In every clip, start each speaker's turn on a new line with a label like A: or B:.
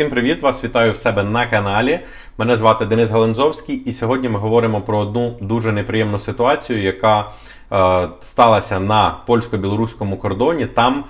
A: Всім привіт! Вас вітаю в себе на каналі. Мене звати Денис Галанзовський, і сьогодні ми говоримо про одну дуже неприємну ситуацію, яка е, сталася на польсько-білоруському кордоні. Там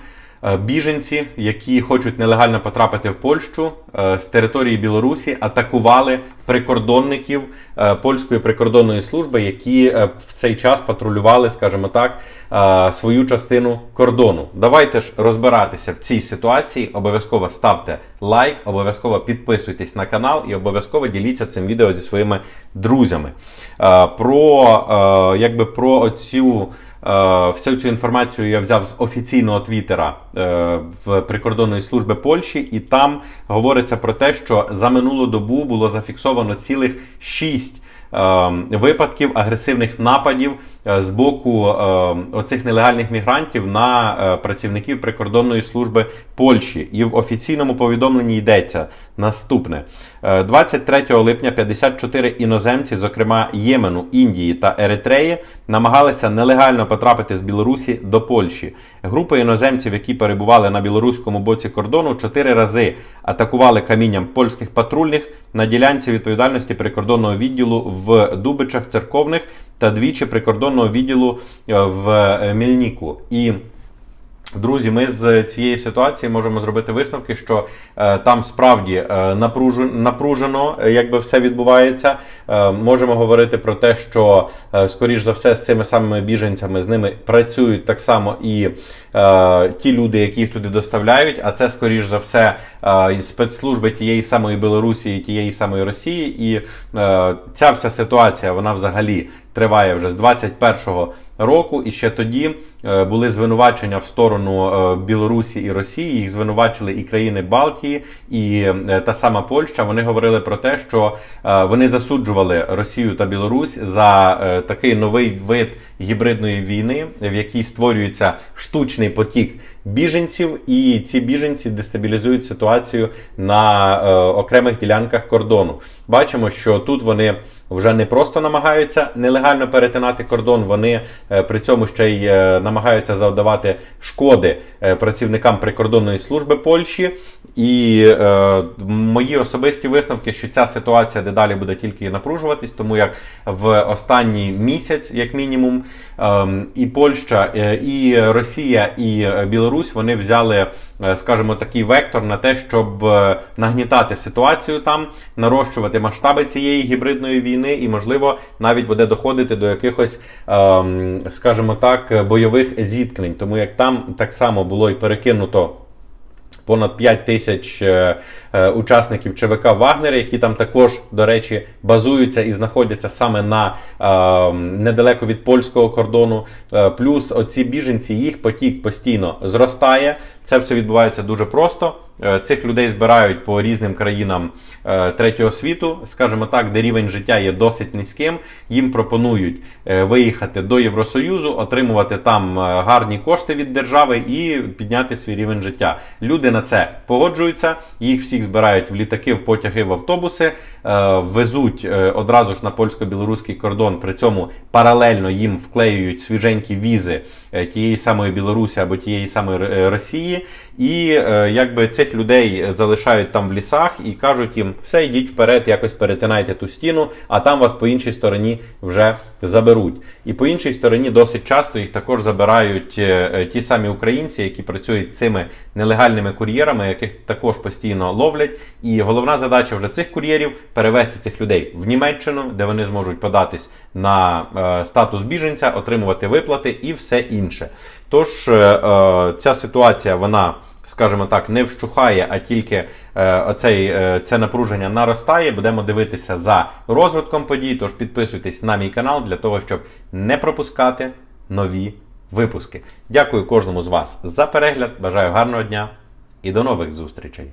A: біженці, які хочуть нелегально потрапити в Польщу е, з території Білорусі, атакували прикордонників е, польської прикордонної служби, які е, в цей час патрулювали, скажімо так, е, свою частину кордону. Давайте ж розбиратися в цій ситуації. Обов'язково ставте лайк, обов'язково підписуйтесь на канал і обов'язково діліться цим відео зі своїми друзями. Е, Про е, якби про оцю. Е, Всю цю інформацію я взяв з офіційного твіттера е, в прикордонної служби Польщі, і там говориться про те, що за минулу добу було зафіксовано цілих шість випадків агресивних нападів е, з боку е, оцих нелегальних мігрантів на е, працівників прикордонної служби Польщі. І в офіційному повідомленні йдеться наступне: Е, 23 липня 54 іноземці, зокрема Ємену, Індії та Еритреї, намагалися нелегально потрапити з Білорусі до Польщі. Група іноземців, які перебували на білоруському боці кордону, чотири рази атакували камінням польських патрульних на ділянці відповідальності прикордонного відділу в Дубичах церковних та двічі прикордонного відділу е, в е, Мільніку. І Друзі, ми з цієї ситуації можемо зробити висновки, що е, там справді е, напружен- напружено, е, якби все відбувається. Е, можемо говорити про те, що е, скоріш за все з цими самими біженцями з ними працюють так само і ті люди, які їх туди доставляють. А це скоріш за все е, спецслужби тієї самої Білорусі тієї самої Росії. І е, ця вся ситуація вона взагалі триває вже з 21-го року, і ще тоді е, були звинувачення в сторону е, Білорусі і Росії. Їх звинувачили і країни Балтії, і е, та сама Польща. Вони говорили про те, що е, вони засуджували Росію та Білорусь за е, такий новий вид гібридної війни, в якій створюється штучний потік біженців, і ці біженці дестабілізують ситуацію на е, окремих ділянках кордону. Бачимо, що тут вони вже не просто намагаються нелегально перетинати кордон, вони е, при цьому ще й е, намагаються завдавати шкоди е, працівникам прикордонної служби Польщі. І е, мої особисті висновки, що ця ситуація дедалі буде тільки напружуватись, тому як в останній місяць, як мінімум, ем, і Польща, е, і Росія, і е, Білорусь вони взяли, е, скажімо, такий вектор на те, щоб е, нагнітати ситуацію там, нарощувати масштаби цієї гібридної війни, і можливо навіть буде доходити до якихось, ем, скажімо так, бойових зіткнень, тому як там так само було і перекинуто. Понад 5 тисяч е, е, учасників ЧВК Вагнера, які там також, до речі, базуються і знаходяться саме на е, недалеко від польського кордону. Плюс оці біженці, їх потік постійно зростає. Це все відбувається дуже просто. Е, Цих людей збирають по різним країнам е, третього світу, скажімо так, де рівень життя є досить низьким. Їм пропонують е, виїхати до Євросоюзу, отримувати там гарні кошти від держави і підняти свій рівень життя. Люди на це погоджуються, їх всіх збирають в літаки, в потяги, в автобуси, везуть одразу ж на польсько-білоруський кордон. При цьому паралельно їм вклеюють свіженькі візи тієї самої Білорусі або тієї самої Росії. І якби цих людей залишають там в лісах і кажуть їм, все, йдіть вперед, якось перетинайте ту стіну, а там вас по іншій стороні вже заберуть. І по іншій стороні досить часто їх також забирають е, е, ті самі українці, які працюють цими нелегальними кур'єрами, яких також постійно ловлять. І головна задача вже цих кур'єрів перевести цих людей в Німеччину, де вони зможуть податись на е, статус біженця, отримувати виплати і все інше. Тож е, е, ця ситуація вона. Скажімо так, не вщухає, а тільки е, оцей, е, це напруження наростає. Будемо дивитися за розвитком подій. Тож підписуйтесь на мій канал для того, щоб не пропускати нові випуски. Дякую кожному з вас за перегляд. Бажаю гарного дня і до нових зустрічей!